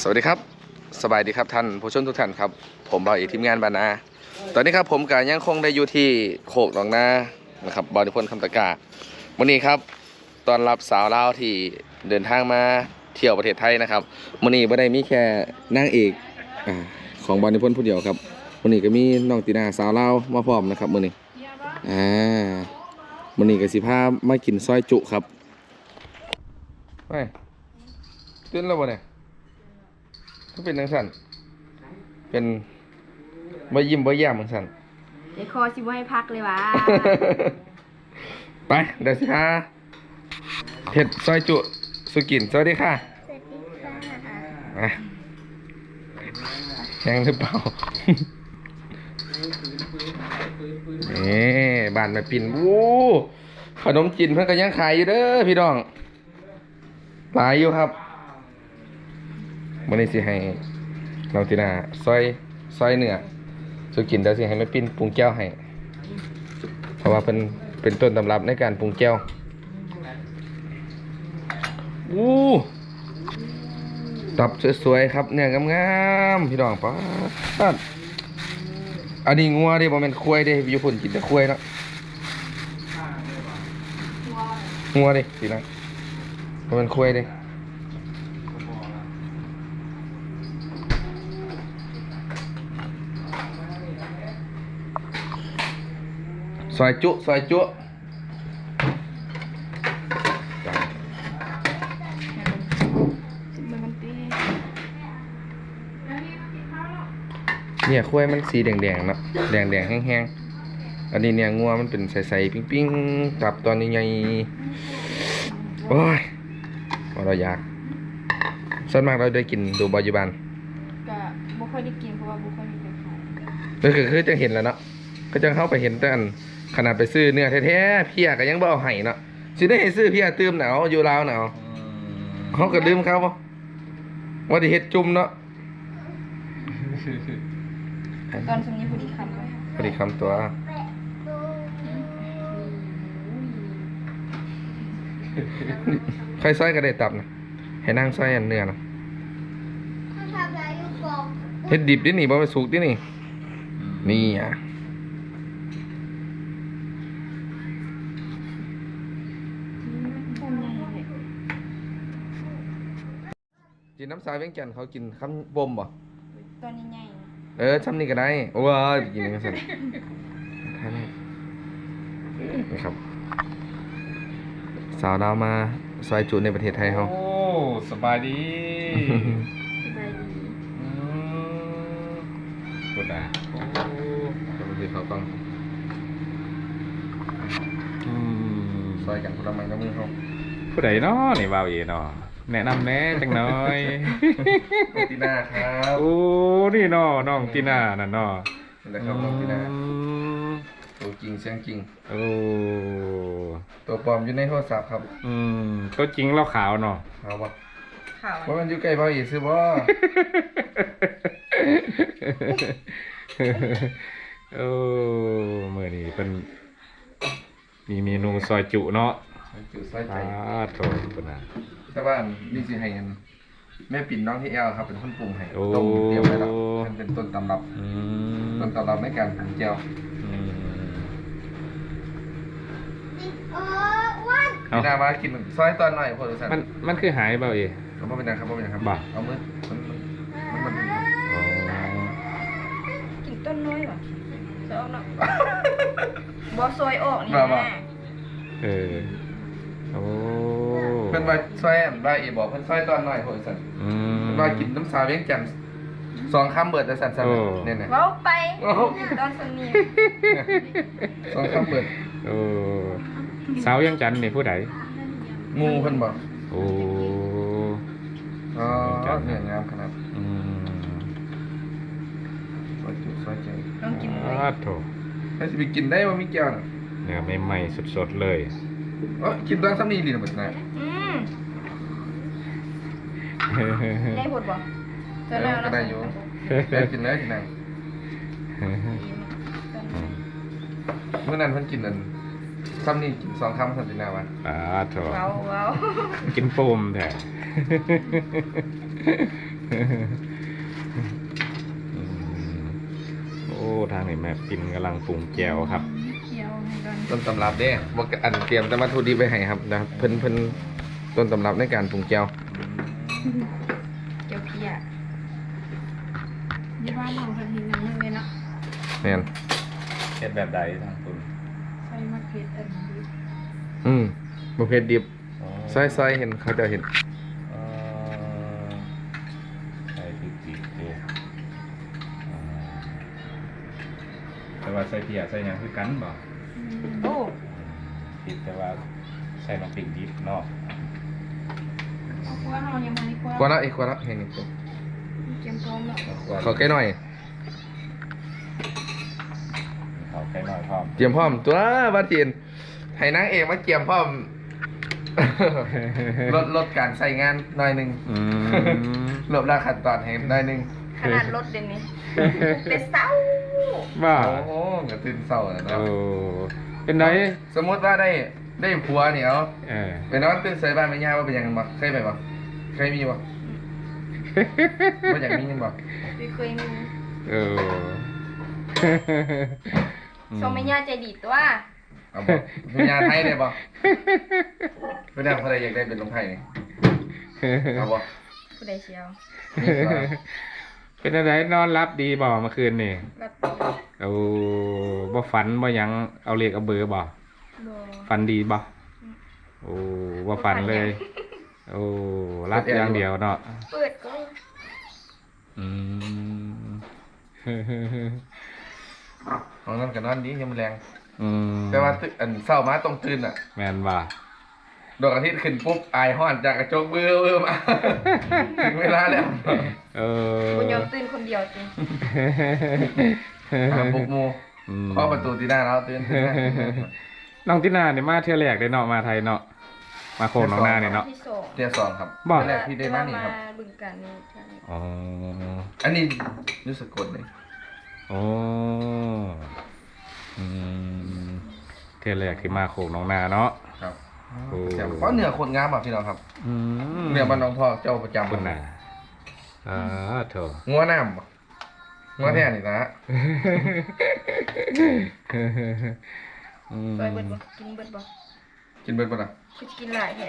สวัสดีครับ สบายดีครับท่านผู้ชมทุกท่านครับ ผมบอยอีกทีมงานบานา ตอนนี้ครับผมก็ยังคงได้อยู่ที่โคกหนองนานะครับบริพลคำตะกร้าวันนี้ครับตอนรับสาวลาวที่เดินทางมาเที่ยวประเทศไทยนะครับวันนี้ไม่ได้มีแค่นางเอกอาของบริพลผู้เดียวครับวันนี้ก็มีน้องตีนาสาวลาวมาพร้อมนะครับวันนี้อ่าวันนี้ก็สิพามากินซอยจุครับไปเตื่นแล้วบ่เนี่ย ก็เป็นจังสันเป็นบ่ยิ้มบ่แย้มจังสันเดี๋ยวคอสิบ่ให้พักเลยวะ ไปเดี๋ยวสิฮะเผ็ดซอยจุสุกินสวัสดีค่ะสวัสดีค่ะมาแข็งหรือเปล่า นี่บ้านแม่ปิ่นวู้ขนมจีนเพิ่นก็ยังขายอยู่เด้อพี่น้องหลายอยู่ครับ วันนี้สิให้น้องตินาซอยซอยเนื้อสุกินเดี๋ยวสิให้แม่ปิ่นปรุงแก้วให้เพราะว่าเป็นเป็นต้นตำรับในการปรุงแก้ววู้ตับสวยๆครับเนี่ยงามๆพี่น้องป้าอันนี้งัวด้บ่แม่นควายด้อยู่พุ่นกินแต่ควายเนาะงัวด้สินะบ่แม่นควายด้ ซอยจุซอยจุมันมันปีเนี่ยควายมันสีแดงๆเนาะแดงๆแห้งๆ อันนี้เนี่ยงัวมันเป็นใสๆปิ้งๆตับตอนนี้ใหญ่โอ้ยว่าเราอยากส่วนมากเราได้กินดูบอยูบานก็บ่ค่อยได้กินเพราะว่าบ่ค่อยมีคนขายก็คือคือจะเห็นแล้วเนาะก็จะเข้าไปเห็นแต่อัน ขนาดไปซื้อเนื้อแท้ๆเพียก็ยังบ่เอาให้เนาะสิได้ให้ซื้อเพียตื้มหนาวอยู่ลาวหนาวเขาก็ลืมเขาบ่ว่าได้เฮ็ดจุ่มเนาะตอนสมัยพอดีคำเลยพอดีคำตัวค่อยซอยก็ได้ตับนะให้นั่งซอยอันเนื้อนะเฮ็ดดิบดิหนี่บ่ไปสุกดินี่นี่อะ ต้นใหญ่เลย กินน้ำ สายเวียงจันทน์เขากินคำบ่มบ่ต้นใหญ่เออซ้ำนี่ก็ได้โอ้ยกินอย่างนั้นสั่นท่านนี่ครับสาวดาวมาซอยจุในประเทศไทยเขาโอ้สบายดีสบายดีอืมกดอะปกติเขาต้องอืมซอยกันคนละไม้ละมือเขาผู้ใดเนาะนี่บ่าวเอเนาะ แนะนำแหน่จังหน่อยน้องตีน่าครับโอ้นี่เนาะน้องตีน่านั่นเนาะนี่แหละครับน้องตีน่าอืมตัวจริงเสียงจริงโอ้ตัวปลอมอยู่ในโทรศัพท์ครับ อืมตัวจริงเราขาวเนาะเอาบ่ข่าวว่ามันอยู่ใกล้เบาอีซื้อบ่โอ้มื้อนี้เป็นมีเมนูซอยจุเนาะซอยจุซอยใจอ่าโถพุ่นน่ะ แต่ว่านี่สิให้อันแม่ปิ่นน้องที่แอลครับเป็นคนปรุงให้โอ้ ต้มเตรียมไว้แล้วมันเป็นต้นตำรับ อืมต้นตำรับในการปรุงแจ่วอืมพี่นามากินซอยตอนหน่อยพอดูสันมันมันคือหายเปล่าเอ๋เขาบ่เป็นไรครับบ่เป็นไรครับบ่า เอามือมันมันมันมันอ๋อ กินต้นน้อยว่ะซอยออกเนาะบ่ซอยออกนี่บ่บ่ นะเออ โอ้ เพิ่นว่าซอยอันว่าเอบอกเพิ่นซอยตอนหน่อยพอดูสันอืมเพิ่นว่ากินน้ำสาเวียงจันทน์สองคำเบิดแต่สันสันโอ้เนี่ยเนี่ยเว้าไปโอ้โหกินตอนสมัยสองคำเบิดโอ้สาวยังจันทร์นี่ผู้ใดหมูเพิ่นบอกโอ้ อ๋อเนี่ยงามขนาดอืมซอยจุซอยใจต้องกินเลยอ้าโถถ้าสิไปกินได้ว่ามีแก้วน่ะเนื้อใหม่ๆสดๆเลย เอ้ยกินตอนซ้ำนี่ลีนะหมดนะอืม ได้ผลบ่เออก็ได้อยู่ได้กินได้กินได้เมื่อนั้นเพิ่นกินอันซ้ำนี่กินสองคำสันตินาวะอ้าโถเว้าเว้ากินโฟมแท้อืมโอ้ทางนี้แม่ปินกำลังปรุงแจวครับเคี่ยวให้ก่อนต้นตำรับเด้บ่อันเตรียมแต่วัตถุดิบไว้ให้ครับนะเพิ่นเพิ่น ต้นตำรับในการปรุงแก้วเกี๊ยวเพียยี่บ้านน้องทันทีนึงนึงเลยเนาะแม่นเฮ็ดแบบใดทางคุณใส่มะเขือเทศอันนี้อืมบ่เผ็ดดิบซอยๆเห็นเขาจะเห็นใส่พริกดิบเด้อ่าแต่ว่าใส่เพียใส่หยังคือกันบ่โอ้ ผิดแต่ว่าใส่น้ำพริกดิบเนาะ เอาคั่วเฮายังบ่ได้คั่วกว่าละอีกกว่าละเห็นนี่เกี๊ยวพร้อมแล้วขอใกล้หน่อย เขาใกล้น้อยพร้อมเตรียมพร้อม ตัวว่าจีนให้นางเอกมาเตรียมพร้อม ลดลดการใส่งานหน่อยหนึงอืมลดราขั้นตอนให้หน่อยหนึงขนาดรถเดี๋ยวนี้เป็ดเศร้าว่าโอ้โหกระตื่นเศร้าแล้วเนาะโอ้เป็นไงสมมติว่าได้ได้ผัวเนี่ยเอาเออ ไปนอนตื่นสายบ้านไม่ยากว่าเป็นยังไงบ่เคยไปบ่ เคยมีบ่ว่าอยากมียังบ่ไม่เคยมีเออ ชมไม่ย่าใจดีตัวเอาบ่มียาไทยได้บ่เป็นยังใครอยากได้เป็นลงไทยนี่เอาบ่ผู้ใดเชียวเป็นอะไรนอนรับดีบ่เมื่อคืนนี่รับเอาบ่ฝันบ่หยังเอาเลขเอาเบอร์บ่บ่ฝันดีบ่โอ้บ่ฝันเลย โอ้รับอย่างเดียวเนาะเปิดก็อืมของนั้นก็นอนดียังบ่แรงอืมแต่ว่าตื่นอันเช้ามาต้องตื่นอะ แม่นบ่าดวงอาทิตย์ขึ้นปุ๊บอายฮ้อนจากกระจกเบื่อเบื่อมาถึงเวลาแล้วเออบ่ยอมตื่นคนเดียวจริงหาปลุกหมู่อืมเคาะประตูที่หน้าเราตื่นตื่นน้องตินาเนี่ยมาเที่ยวแรกได้เนาะมาไทยเนาะ มาโคงน้องหน้าเนี่ยเนาะ ที่สองเที่ยวสองครับบ่เที่ยวแรกที่ได้มานี่ครับมาบึงการนี่ใช่อ๋ออันนี้รู้สึกกดเลยโอ้อืมเที่ยวแรกที่มาโคงน้องนาเนาะ ครับโอ้ เพราะเหนือคนงามอะพี่น้องครับอืมเหนือบ้านน้องพ่อเจ้าประจำคุณน่ะอ่าเถอะ งัวน้ำบ่งัวแท้นี่นะฮะอืมซอยเบิดบ่กินเบิดบ่ กินเบิดบ่ล่ะคือกินหลายแท้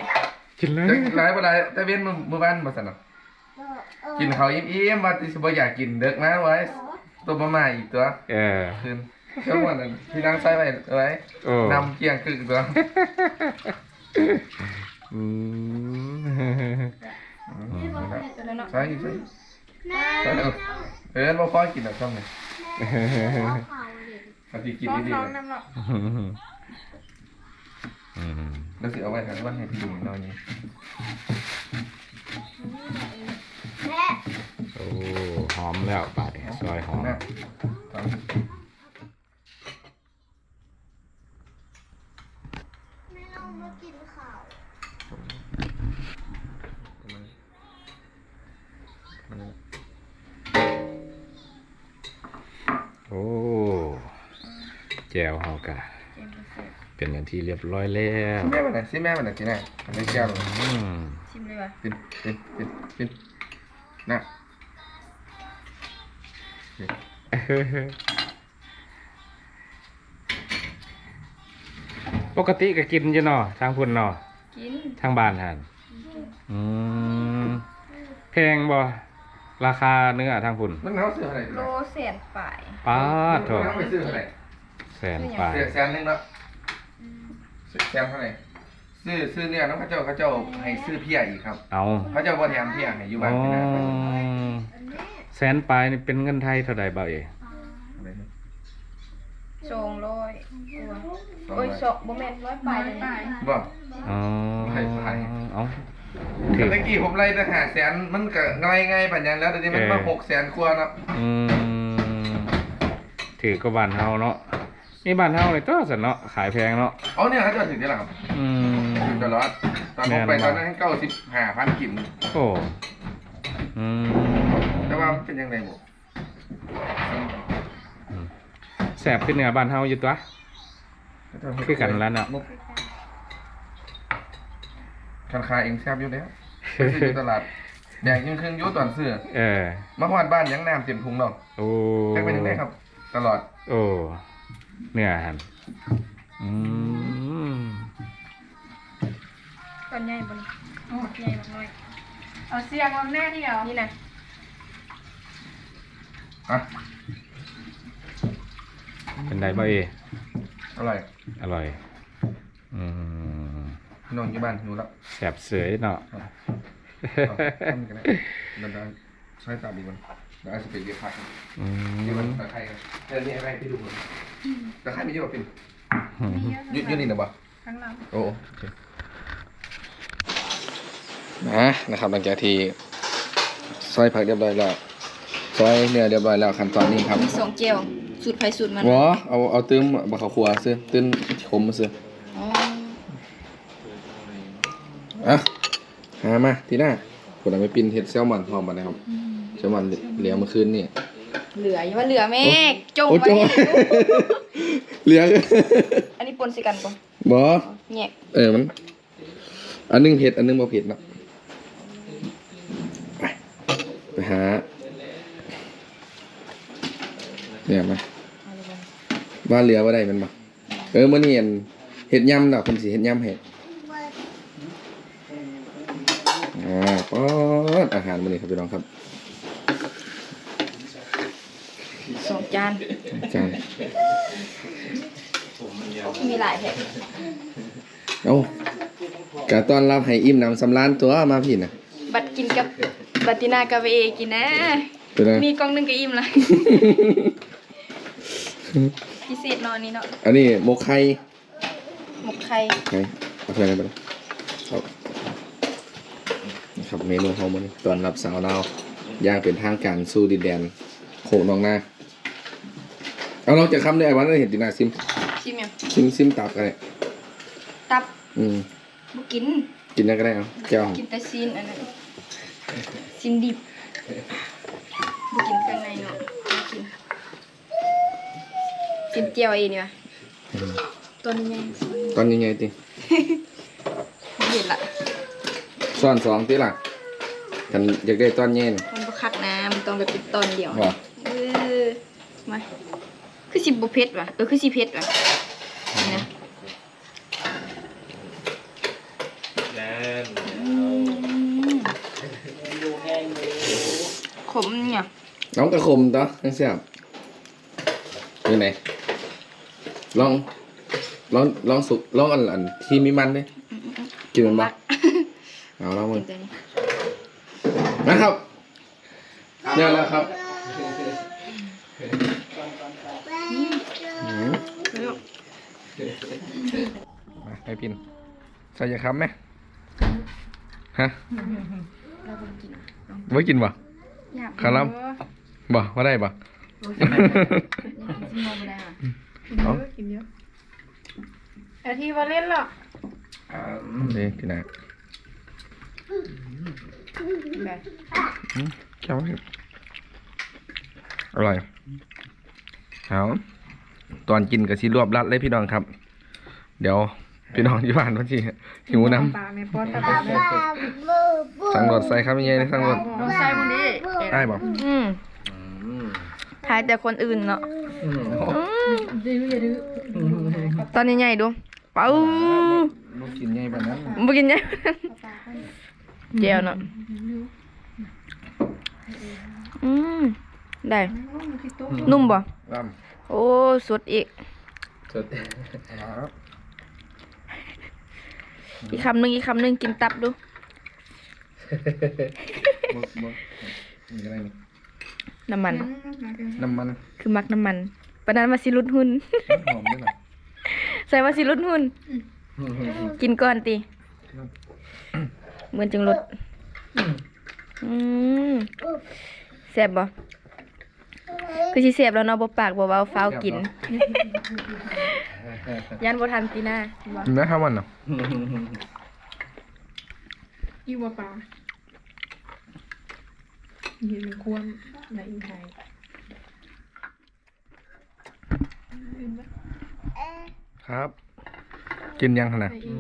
กินเลยจะหลายบ่หลายแต่เว้นมื้อมื้อบ้านบ่ซั่นเนาะกินข้าวอิ่มๆว่าสิบ่อยากกินเด็กนะไว้ตัวมาม่าอีกตัวเออคืนเจ้าวันนั้นพี่นางใส่ไว้ไว้โอ้นำเกียงกึ่งตัวอืมตัวนั้นเนาะใส่ใส่ใส่เออเออบ่พอกินดอกช่องนี้ถ้าสิกินน้องดีน้ๆ แล้วสิเอาไว้ครับว่าให้พี่ดูหน่อยนี้โอ้หอมแล้วไปซอยหอมนะตอนแม่เอามากินข้าวโอ้แจวเฮากะ เจ็บบ่เสร็จเป็นอย่างที่เรียบร้อยแล้วแม่มันน่ะสิแม่มันน่ะสิแน่อันนี้แก้วเลยอืมชิมเลยว่ะกินกินกินกินนะปกติก็กินอยู่เนาะทางพุ่นเนาะกินทางบ้านหันอืมแพงบ่ราคาเนื้อทางพุ่นมันเอาซื้ออะไรโลแสนปลายป้าดโถมันเอาไปซื้ออะไรแสนปลายเสียแสนหนึงเนาะซื้อ แสนเท่าไหร่ซื้อซื้อเนี่ยน้องเขาเจ้าเขาเจ้าให้ซื้อเพียอีกครับเอาเขาเจ้าบ่แถมเพียให้อยู่อ๋บ้าอนพี่นาแสนปลายนี่เป็นเงินไทยเท่าใดบ่าวเอ๋สองร้อยตัวโอ้ยสองบ่แม่นร้อยปลายเลยนะบ่ อ๋อให้ไปเอาถือ ตะกี้ผมไล่ตั้งหาแสนมันก็ง่ายง่ายปัญญาแล้วเดี๋ยวนี้มันมาเออ หกแสนครัวเนาะอืมถือก็บ้านเฮาเนาะ นี่บ้านเฮาเลยก็สนเนาะขายแพงเนาะเอาเนี่ยเขาจะถึงได้หรอครับอืม ถึงตลอดตอนผมไปตอนนั้นเก้าสิบห้าพันกินโอ้อืมแต่ว่ามันเป็นยังไงบ่แสบขึ้นเหนือบ้านเฮาอยู่ตัวคือกันแล้วเนาะคันคายเองแซ่บอยู่แล้วไปซื้ออยู่ตลาดแดงยังครึ่งอยุ่ตอนเสื้อเออมาหอดบ้านยังน้ำเต็มถุงเนาะโอ้แจ็คเป็นยังไงครับ ตลอด โอ้ เนื้อหันอืมตอนใหญ่บนใหญ่มากน้อยเอาเสียงวางหน้าที่เอานี่นะอะเป็นไดบ่เออร่อยอร่อย อืมพี่น้องอยู่บ้านหิวแล้วแสบเสยเนาะเอาทำกันได้ดันดันใช้ตาดีมันแล้วอาจจะเป็นเรียกพักอืเดี๋ยวมันมตะไคร้กันเดี๋ยวนี้อะไรพี่ดูมัน ตะไคร้มีเยอะกว่าปิ่นมีเยอะยืดยืดนี่นะบ่ข้างหลังโอ้นะนะครับหลังจากที่ซอยผักเรียบร้อยแล้วซอยเนื้อเรียบร้อยแล้วขั้นตอนนี้ครับมีสองเจลสูตรไฟสูตรมันวอเอาเอาตื้มบะขาวครัวซื้อตื้นขมมาซื้ออ๋ออะหามาทีหน้าคนเอาไปปิ้นเห็ดแซลมอนหอมมานะครับแซลมอนเหลือเมื่อคืนนี่ เหลืออย่าว่าเหลือแม่จงโอ้ไว้จง เหลืออันนี้ปนสิกันปะบอแยกเออมัน อันนึงเผ็ด อันนึงบ่เผ็ดเนาะไปไปหาเนี่ยมาว่าเหลือว่าได้มันบ่เออมื้อนี้อันเฮ็ดยำดอกเพิ่นสิเฮ็ดยำเฮ็ดอ่าป๊อดอาหารมื้อนี้ครับพี่น้องครับ สองจานอาจารย์มีหลายแพ็คเอ้าก็ต้อนรับให้อิ่มหนำสำราญตัวมาพี่น่ะบัตรกินกับบัตตินากาเวกินนะเป็นไงมีกล่องหนึงก็อิ่มละพิเศษเนอนนี้เนาะ อันนี้หมกไข่ หมกไข่ไงเอาไปไหนไปเลยเอานี่ครับเมนูของมันตอนรับสาวเราวย่างเป็นทางการสู่ดินแดนโขงน้องนา เอาเราจะคำได้ไอ้วันนั้นเห็นดินาซิมชิมยังซิมซิมตับกันเลยตับอืมบุกิน กินได้ก็ได้เอาแก้วกินแต่ซีนอันนั้นซีนดิบบุกินเครื่องในเนาะบ่กินกินเจียวเองนี่วะตัวนี้ไงตอนยังไงติเห็นละซ้อนสองติล่ะกันอยากได้ตอนเย็นมันบ่คักนะมันต้องแบบเป็นตอนเดียว ว่า เออมาคือ สิบ่เผ็ดว่ะเออคือสิเผ็ดว่ะนี่นะอืมขมเนี่ยน้องกระคมต่อทั้งเสียบนี่ไหนลองลองลองสุกลองอันอันที่มีมันดิกินมันบ้าเอาลองมึกิงนตัวนี้นะครับเนี่ยแล้วครับอื มมาไปพิน ใส่ยาค้ำไหมฮะเราบ่กินไว้กินบ่อยากคารัมบ่ว่าได้บ่กินซิมบ่ได้อะกินเยอะกินเยอะแต่ที่มาเล่นหรอกนี่กินนะแบบแก้วอร่อยเอา ตอนกินกับซีรวบรัดเลยพี่น้องครับ เดี๋ยวพี่น้องที่บ้านวันที่หิวน้ปากในป้อนตาปากเลยำสั่งรถใส่ครับยังไงสั่งรถลองใส่มันดิได้บ่อืมทายแต่คนอื่นเนาะดื้ออย่าดื้อตอนใหญ่ๆดูเป้าลูกกินไงแบบนั้นบ่กินใหญ่เจียวเนาะอืม ได้ นุ่มบ่ ลโอ้สดอีกำสดครับอีกคำหนึงอีกคำหนึงกินตับดู บึกบึกมีอะไรนี่น้ำมัน น้ำมันคือมักน้ำมันปานนั้นมาสิลุดหุ่นหอมด้วยนะใส่มาสิลุดหุ่นกินก่อนติเหมือนจังรสอืมแซ่บบ่ คือสิแซ่บแล้วเนาะบ่ปากบ่เว้าฟ้าวกิน ยันบ่ทันตีหน้าบ่กินไหมครับมันเนาะอยู่มาปลาเห็นมันควรในอินไทยครับ กินยังขนาดในอิน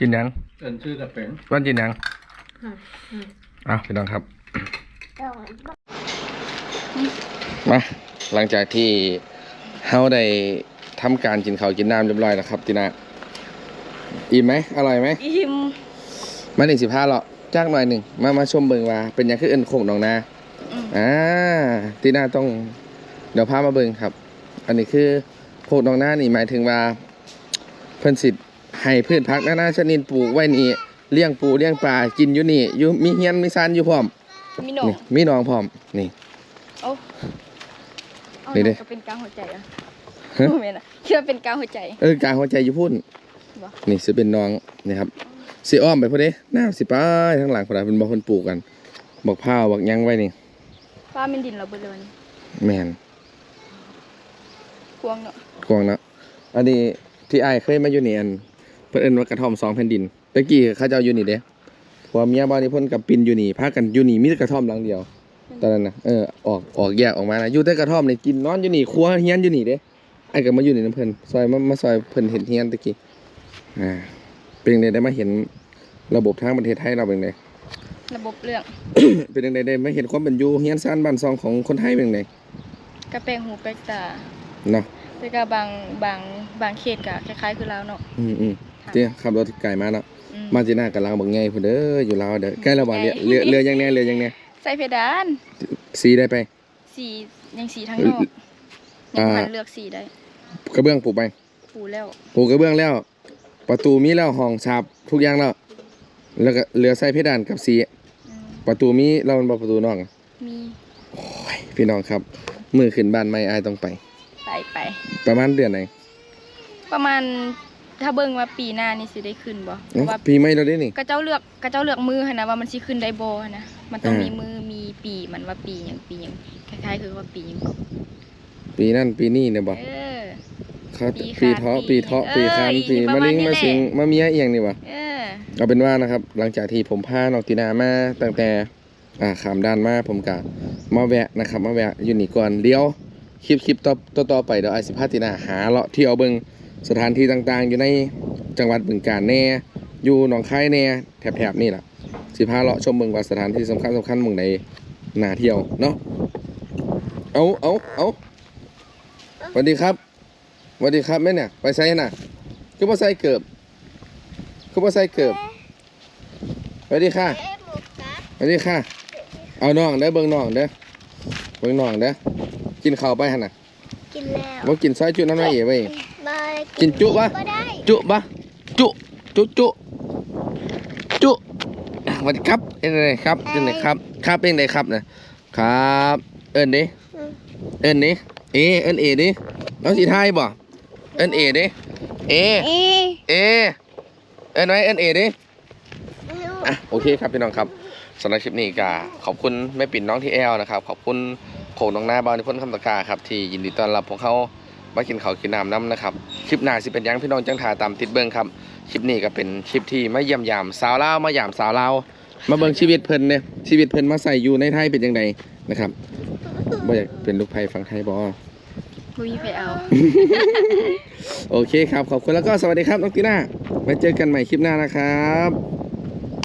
กินยังเอินชื่อกับเป็นวันกินยังค่ะอะพี่น้องครับ มาหลังจากที่เฮาได้ทำการกินข้าวกินน้ำเรียบร้อยแล้วครับตินาอิ่มไหมอร่อยไหมอิ่มมาหนึ่งสิบห้าเลาะจ้างหน่อยหนึ่งมามาชมเบิงว่า เป็นหยังคือเอินโคงหนองนาอืมอ่าตินาต้องเดี๋ยวพามาเบิงครับ อันนี้คือโคงหนองนานี่หมายถึงว่าเพิ่นสิให้พืชผักนานาชนิดปลูกไว้นี่เลี้ยงปูเลี้ยงปลากินอยู่นี่อยู่มีเฮียนมีซานอยู่พร้อมมีหนอนี่มีหนองพร้อมนี่ นี่ดิก็เป็นกลางหัวใจอะฮะโมเมนะคิดว่าเป็นกลางหัวใจ เออกลางหัวใจอยู่พุ่นนี่สิเป็นน้องนี่ครับสิอ้อมไปพุ่นเด้น้ำสิไปทั้งหลังพุ่นน่ะเป็นบ่คนปลูกกัน บอกพร้าบอกยังไว้นี่ฟ้าเป็นดินเราเบิดเลยวันแมนกวงเนาะกวางนะอันนี้ที่ไอเคยมาอยู่นี่อันเพิ่นเอินว่ากระท่อมสองแผ่นดินตะกี้เขาเจ้าอยู่นี่เด้ผัวเมียบ่นี่เพิ่นกับปินอยู่นี่พากันอยู่นี่มีแต่กระท่อมหลังเดียว ตอนนั้นนะเออออกออกแยกออกมานะอยู่แต่กระท่อมนี่กินนอนอยู่นี่ครัวเฮียนอยู่นี่เด้ไอ้ก็มาอยู่นี่นํเพิ่นซอยมามาซอยเพิ่นเห็นเฮียนตะกี้อ่าเป็นจังไดได้มาเห็นระบบทางประเทศไทยเราเป็นจังไดระบบเรื่องเป็นจังไดได้มาเห็นความเป็นอยู่เฮียนซ่านบ้านซองของคนไทยเป็นจังไดกระแปลงหูแปลกตาเนาะแต่ก็บางบางบางเขตก็คล้ายๆคือลาวเนาะอืมอืมเจ้ขับรถไกลมาเนาะอืมมาจีน่ากับลาวบักไงพุ่นเด้ออยู่ลาวเด้อใกล้แล้วบ่เรือเรือเรือยังแน่เรือยังแน่ ใส่เพดานสีได้ไป สียังสีทั้งนอกยังหันเลือกสีได้ กระเบื้องปลูกไป ปูแล้วปลูกกระเบื้องแล้ว ประตูมีแล้วห้องฉาบทุกอย่างแล้ว แล้วก็เหลือใส่เพดานกับสีอืมประตูมีเรามันบ่ประตูนอกอะมีโอ้ยพี่น้องครับ มือขึ้นบ้านใหม่อายต้องไป ไปไป ประมาณเดือนไหน ประมาณ ถ้าเบิ่งว่าปีหน้านี่สิได้ขึ้นบ่เพเอ้าราะว่าปีใหม่เราได้นี่กระเจ้าเลือกกระเจ้าเลือกมือหั่นนะว่ามันสิขึ้นได้บ่หั่นนะมันต้องอ่ามีมีมือมีปีมันว่าปีหยังปีหยังคล้ายๆ คือว่าปีหยังปีนั่นปีนี้เนี่ยบ่เออครับปีปีขาดเทาะปีปีเทาะเออปีคานอีปีประมะมาณลิงนี้มาแหละ สิงมาเมียอีหยังนี่วะเออ เอาเป็นว่านะครับ หลังจากที่ผมพาน้องตีนามาตั้งแต่อ่าขามด้านมาผมกะมาแวะนะครับ มาแวะอยู่นี่ก่อนเดี๋ยวคลิปคลิปต่อต่อต่อไปเดี๋ยวไอสิพาตีนาหาเลาะเที่ยวเบิ่ง สถานที่ต่างๆ อยู่ในจังหวัดบึงกาฬแน่ อยู่หนองคายแน่แถบๆนี่แหละสิพาเลาะชมเบิ่งว่าสถานที่สำคัญสำคัญหม่องใดน่าเที่ยวเนาะเอาเอาเอาสวัสดีครับสวัสดีครับแม่เนี่ยไปไสน่ะคือบ่ใส่เกิบคือบ่ใส่เกิบสวัสดีค่ะเอ๊ะหมูกะสวัสดีค่ะ เอาน้องเด้อเบิ่งน้องเด้อเบิ่งน้องเด้อกินข้าวไปหั่นน่ะกินแล้วบ่กินซอยจุน้ำลายเอ๋ไว้บาย กินจุปะก็ได้จุบะจุจุจุจุสวัสดีครับเป็นไงครับเป็นไงครับ ครับเป็นไงครับนะครับ เอิ้นดิเอิ้นดิเอเอิ้นเอดิน้องสีไทยบ่เอิ้นเอดิเอเอ๊ะเอเอิ้นไว้เอิ้นเอดิอะโอเคครับพี่น้องครับสำหรับคลิปนี้ก็ขอบคุณแม่ปิ่นน้องที่แอลนะครับ ขอบคุณโขงน้องหน้าบ้านที่พ้นคำตะกร้าครับที่ยินดีต้อนรับพวกเขา มากินข้าวกินน้ำน้ำนะครับ คลิปหน้าสิเป็นหยังพี่น้องจังทาตามติดเบิ้งครับ คลิปนี้ก็เป็นคลิปที่มาเยี่ยมยามสาวลาวมาหยามสาวลาวมาเบิ่งชีวิตเพิ่นเนี่ยชีวิตเพิ่นมาใส่อยู่ในไทยเป็นยังไงนะครับบ่อยากเป็นลูกไผ่ฟังไทยบ่บ่มีไผเอา โอเคครับ ขอบคุณแล้วก็สวัสดีครับน้องตีน่าไว้เจอกันใหม่คลิปหน้านะครับ